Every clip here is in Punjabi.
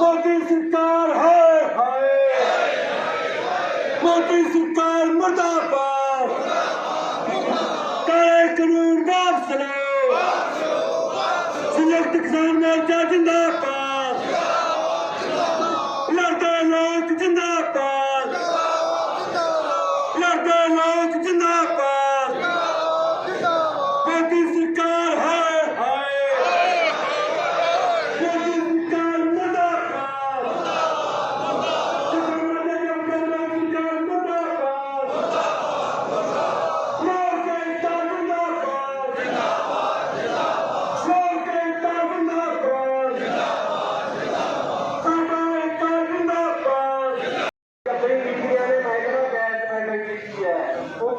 ਸਰਕਾਰ ਹਾਏ ਹਾਏ ਮੋਦੀ ਸਰਕਾਰ ਮਰਦਾਬਾਦ ਕਾਲੇ ਕਾਨੂੰਨ ਵਾਪਸ ਲਓ ਸੰਯੁਕਤ ਕਿਸਾਨ ਮੋਰਚਾ ਜਿੰਦਾਬਾਦ ਲੜਦੇ ਲੋਕ ਜਿੰਦਾਬਾਦ ਲੜਦੇ ਲੋਕ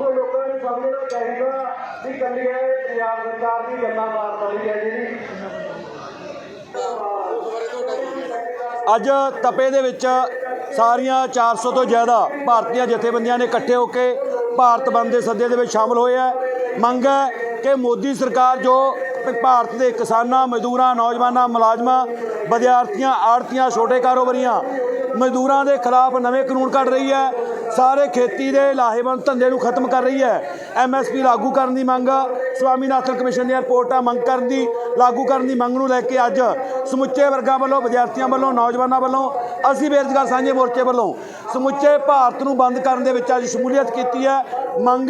ਲੋਕਾਂ ਨੂੰ ਸਮਝਣਾ ਚਾਹੀਦਾ ਵੀ ਕੱਲੀ ਇਹ ਪੰਜਾਬ ਸਰਕਾਰ ਦੀ ਗੱਲਾਂ ਮਾਰ ਵਾਲੀ ਹੈ ਜਿਹੜੀ ਅੱਜ ਤਪੇ ਦੇ ਵਿੱਚ ਸਾਰੀਆਂ 400 ਤੋਂ ਜ਼ਿਆਦਾ ਭਾਰਤੀਆਂ ਜਥੇਬੰਦੀਆਂ ਨੇ ਇਕੱਠੇ ਹੋ ਕੇ ਭਾਰਤ ਬੰਦ ਦੇ ਸੱਦੇ ਦੇ ਵਿੱਚ ਸ਼ਾਮਲ ਹੋਏ ਹੈ। ਮੰਗ ਹੈ ਕਿ ਮੋਦੀ ਸਰਕਾਰ ਜੋ ਭਾਰਤ ਦੇ ਕਿਸਾਨਾਂ, ਮਜ਼ਦੂਰਾਂ, ਨੌਜਵਾਨਾਂ, ਮੁਲਾਜ਼ਮਾਂ, ਵਿਦਿਆਰਥੀਆਂ ਆੜਤੀਆਂ ਛੋਟੇ ਕਾਰੋਬਾਰੀਆਂ ਮਜ਼ਦੂਰਾਂ ਦੇ ਖਿਲਾਫ ਨਵੇਂ ਕਾਨੂੰਨ ਕੱਢ ਰਹੀ ਹੈ ਸਾਰੇ ਖੇਤੀ ਦੇ ਲਾਹੇਵੰਦ ਧੰਦੇ ਨੂੰ ਖਤਮ ਕਰ ਰਹੀ ਹੈ। ਐਮਐਸਪੀ ਲਾਗੂ ਕਰਨ ਦੀ ਮੰਗ ਸਵਾਮੀਨਾਥਨ ਕਮਿਸ਼ਨ ਦੀਆਂ ਰਿਪੋਰਟਾਂ ਮੰਗ ਕਰਨ ਦੀ, ਲਾਗੂ ਕਰਨ ਦੀ ਮੰਗ ਨੂੰ ਲੈ ਕੇ ਅੱਜ ਸਮੁੱਚੇ ਵਰਗਾਂ ਵੱਲੋਂ, ਵਿਦਿਆਰਥੀਆਂ ਵੱਲੋਂ, ਨੌਜਵਾਨਾਂ ਵੱਲੋਂ, ਅਸੀਂ ਬੇਰੁਜ਼ਗਾਰ ਸਾਂਝੇ ਮੋਰਚੇ ਵੱਲੋਂ ਸਮੁੱਚੇ ਭਾਰਤ ਨੂੰ ਬੰਦ ਕਰਨ ਦੇ ਵਿੱਚ ਅੱਜ ਸ਼ਮੂਲੀਅਤ ਕੀਤੀ ਹੈ। ਮੰਗ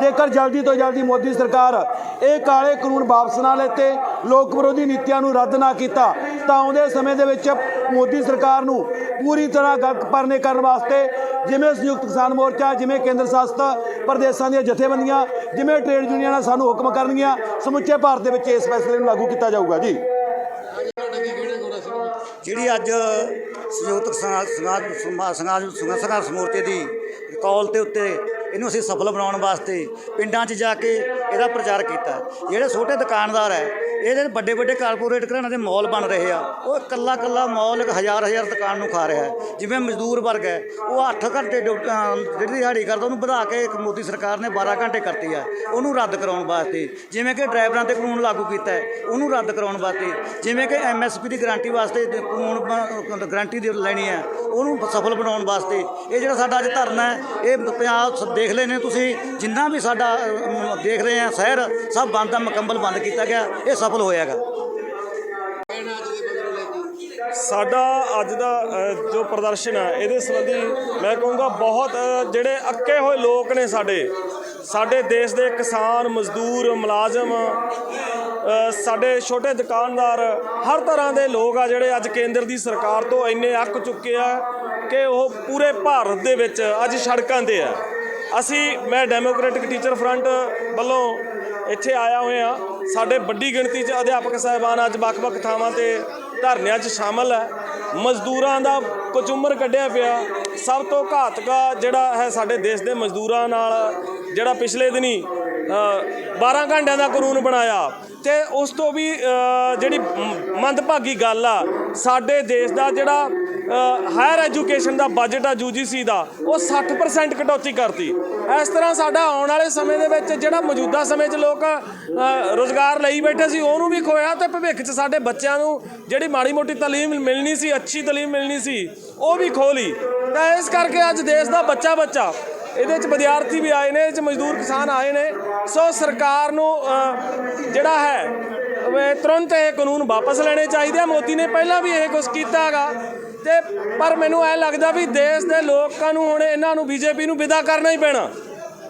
ਜੇਕਰ ਜਲਦੀ ਤੋਂ ਜਲਦੀ ਮੋਦੀ ਸਰਕਾਰ ਇਹ ਕਾਲੇ ਕਾਨੂੰਨ ਵਾਪਸ ਨਾ ਲੈਤੇ ਲੋਕ ਵਿਰੋਧੀ ਨੀਤੀਆਂ ਨੂੰ ਰੱਦ ਨਾ ਕੀਤਾ, ਤਾਂ ਆਉਂਦੇ ਸਮੇਂ ਦੇ ਵਿੱਚ ਮੋਦੀ ਸਰਕਾਰ ਨੂੰ ਪੂਰੀ ਤਰ੍ਹਾਂ ਗਲਤ ਪਰਨੇ ਕਰਨ ਵਾਸਤੇ ਜਿਵੇਂ ਸੰਯੁਕਤ ਕਿਸਾਨ ਮੋਰਚਾ, ਜਿਵੇਂ ਕੇਂਦਰ ਸ਼ਾਸਤ ਪ੍ਰਦੇਸ਼ਾਂ ਦੀਆਂ ਜਥੇਬੰਦੀਆਂ, ਜਿਵੇਂ ਟ੍ਰੇਡ ਯੂਨੀਅਨਾਂ ਸਾਨੂੰ ਹੁਕਮ ਕਰਨਗੀਆਂ, ਸਮੁੱਚੇ ਭਾਰਤ ਦੇ ਵਿੱਚ ਇਸ ਫੈਸਲੇ ਨੂੰ ਲਾਗੂ ਕੀਤਾ ਜਾਊਗਾ ਜੀ। ਜਿਹੜੀ ਅੱਜ ਸੰਯੁਕਤ ਕਿਸਾਨ ਸੰਘਾਰ ਸੰਘਰਸ਼ ਮੋਰਚੇ ਦੀ ਕਾਲ ਤੇ ਉੱਤੇ ਇਹਨੂੰ ਅਸੀਂ ਸਫਲ ਬਣਾਉਣ ਵਾਸਤੇ ਪਿੰਡਾਂ 'ਚ ਜਾ ਕੇ ਇਹਦਾ ਪ੍ਰਚਾਰ ਕੀਤਾ। ਜਿਹੜੇ ਛੋਟੇ ਦੁਕਾਨਦਾਰ ਹੈ, ਇਹਦੇ ਵੱਡੇ ਵੱਡੇ ਕਾਰਪੋਰੇਟ ਘਰਾਣਿਆਂ ਦੇ ਮਾਲ ਬਣ ਰਹੇ ਆ। ਉਹ ਇਕੱਲਾ ਇਕੱਲਾ ਮਾਲ ਇੱਕ ਹਜ਼ਾਰ ਹਜ਼ਾਰ ਦੁਕਾਨ ਨੂੰ ਖਾ ਰਿਹਾ ਹੈ। ਜਿਵੇਂ ਮਜ਼ਦੂਰ ਵਰਗ ਹੈ, ਉਹ 8 ਘੰਟੇ ਡਿਊ- ਜਿਹੜੀ ਦਿਹਾੜੀ ਕਰਦਾ, ਉਹਨੂੰ ਵਧਾ ਕੇ ਇੱਕ ਮੋਦੀ ਸਰਕਾਰ ਨੇ 12 ਘੰਟੇ ਕਰਤੀ ਆ ਉਹਨੂੰ ਰੱਦ ਕਰਾਉਣ ਵਾਸਤੇ, ਜਿਵੇਂ ਕਿ ਡਰਾਈਵਰਾਂ ਤੇ ਕਾਨੂੰਨ ਲਾਗੂ ਕੀਤਾ ਹੈ, ਉਹਨੂੰ ਰੱਦ ਕਰਾਉਣ ਵਾਸਤੇ, ਜਿਵੇਂ ਕਿ ਐਮਐਸਪੀ ਦੀ ਗਾਰੰਟੀ ਵਾਸਤੇ ਕਾਨੂੰਨ ਬ- ਗਾਰੰਟੀ ਦੀ ਲੈਣੀ ਹੈ, ਉਹਨੂੰ ਸਫਲ ਬਣਾਉਣ ਵਾਸਤੇ, ਇਹ ਜਿਹੜਾ ਸਾਡਾ ਅੱਜ ਧਰਨਾ ਹੈ, ਇਹ ਪੰਜਾਬ ਦੇਖ ਲੈ ਨੇ ਤੁਸੀਂ, ਜਿੰਨਾ ਵੀ ਸਾਡਾ ਦੇਖ ਰਹੇ ਆ, ਸ਼ਹਿਰ ਸਭ ਬੰਦ ਦਾ ਮੁਕੰਮਲ ਬੰਦ ਕੀਤਾ ਗਿਆ, ਇਹ ਸਫਲ ਹੋਇਆਗਾ। ਸਾਡਾ ਅੱਜ ਦਾ ਜੋ ਪ੍ਰਦਰਸ਼ਨ ਹੈ ਇਹਦੇ ਸੰਬੰਧੀ ਮੈਂ ਕਹੂੰਗਾ ਬਹੁਤ ਜਿਹੜੇ ਅੱਕੇ ਹੋਏ ਲੋਕ ਨੇ ਸਾਡੇ ਸਾਡੇ ਦੇਸ਼ ਦੇ ਕਿਸਾਨ, ਮਜ਼ਦੂਰ, ਮੁਲਾਜ਼ਮ ਸਾਡੇ ਛੋਟੇ ਦੁਕਾਨਦਾਰ, ਹਰ ਤਰ੍ਹਾਂ ਦੇ ਲੋਕ ਆ ਜਿਹੜੇ ਅੱਜ ਕੇਂਦਰ ਦੀ ਸਰਕਾਰ ਤੋਂ ਇੰਨੇ ਅੱਕ ਚੁੱਕੇ ਆ ਕਿ ਉਹ ਪੂਰੇ ਭਾਰਤ ਦੇ ਵਿੱਚ ਅੱਜ ਸੜਕਾਂ ਤੇ ਆ। ਅਸੀਂ ਮੈਂ ਡੈਮੋਕ੍ਰੈਟਿਕ ਟੀਚਰ ਫਰੰਟ ਵੱਲੋਂ ਇੱਥੇ ਆਇਆ ਹੋਇਆ ਸਾਡੇ ਵੱਡੀ ਗਿਣਤੀ 'ਚ ਅਧਿਆਪਕ ਸਾਹਿਬਾਨ ਅੱਜ ਵੱਖ-ਵੱਖ ਥਾਵਾਂ ਤੇ ਧਰਨਿਆਂ 'ਚ ਸ਼ਾਮਲ ਹੈ। ਮਜ਼ਦੂਰਾਂ ਦਾ ਕਚੂਮਰ ਕੱਢਿਆ ਪਿਆ। ਸਭ ਤੋਂ ਘਾਤਕਾ ਜਿਹੜਾ ਹੈ ਸਾਡੇ ਦੇਸ਼ ਦੇ ਮਜ਼ਦੂਰਾਂ ਨਾਲ ਜਿਹੜਾ ਪਿਛਲੇ ਦਿਨੀ ਅ, 12 ਘੰਟਿਆਂ ਦਾ ਕਾਨੂੰਨ ਬਣਾਇਆ। ਤੇ ਉਸ ਤੋਂ ਵੀ ਜਿਹੜੀ ਮੰਦਭਾਗੀ ਗੱਲ ਆ ਸਾਡੇ ਦੇਸ਼ ਦਾ ਜਿਹੜਾ ਹਾਇਰ ਐਜੂਕੇਸ਼ਨ ਦਾ ਬਜਟ ਆ ਯੂਜੀਸੀ ਦਾ ਉਹ 60% ਕਟੌਤੀ ਕਰਤੀ। ਇਸ ਤਰ੍ਹਾਂ ਸਾਡਾ ਆਉਣ ਵਾਲੇ ਸਮੇਂ ਦੇ ਵਿੱਚ ਜਿਹੜਾ ਮੌਜੂਦਾ ਸਮੇਂ 'ਚ ਲੋਕ ਅ, ਰੋਜ਼ਗਾਰ ਲਈ ਬੈਠੇ ਸੀ ਉਹਨੂੰ ਵੀ ਖੋਇਆ ਤੇ ਭਵਿੱਖ 'ਚ ਸਾਡੇ ਬੱਚਿਆਂ ਨੂੰ ਜਿਹੜੀ ਮਾੜੀ ਮੋਟੀ ਤਾਲੀਮ ਮਿਲਣੀ ਸੀ ਅੱਛੀ ਤਾਲੀਮ ਮਿਲਣੀ ਸੀ ਉਹ ਵੀ ਖੋਹ ਲਈ। ਤਾਂ ਇਸ ਕਰਕੇ ਅੱਜ ਦੇਸ਼ ਦਾ ਬੱਚਾ ਬੱਚਾ ਇਹਦੇ 'ਚ ਵਿਦਿਆਰਥੀ ਵੀ ਆਏ ਨੇ ਇਹਦੇ 'ਚ ਮਜ਼ਦੂਰ ਕਿਸਾਨ ਆਏ ਨੇ। ਸੋ ਸਰਕਾਰ ਨੂੰ ਜਿਹੜਾ ਹੈ ਤੁਰੰਤ ਇਹ ਕਾਨੂੰਨ ਵਾਪਸ ਲੈਣੇ ਚਾਹੀਦੇ ਆ। ਮੋਦੀ ਨੇ ਪਹਿਲਾਂ ਵੀ ਇਹ ਕੁਝ ਕੀਤਾ ਹੈਗਾ। ਤੇ ਪਰ ਮੈਨੂੰ ਐ ਲੱਗਦਾ ਵੀ ਦੇਸ਼ ਦੇ ਲੋਕਾਂ ਨੂੰ ਹੁਣ ਇਹਨਾਂ ਨੂੰ ਬੀਜੇਪੀ ਨੂੰ ਵਿਦਾ ਕਰਨਾ ਹੀ ਪੈਣਾ।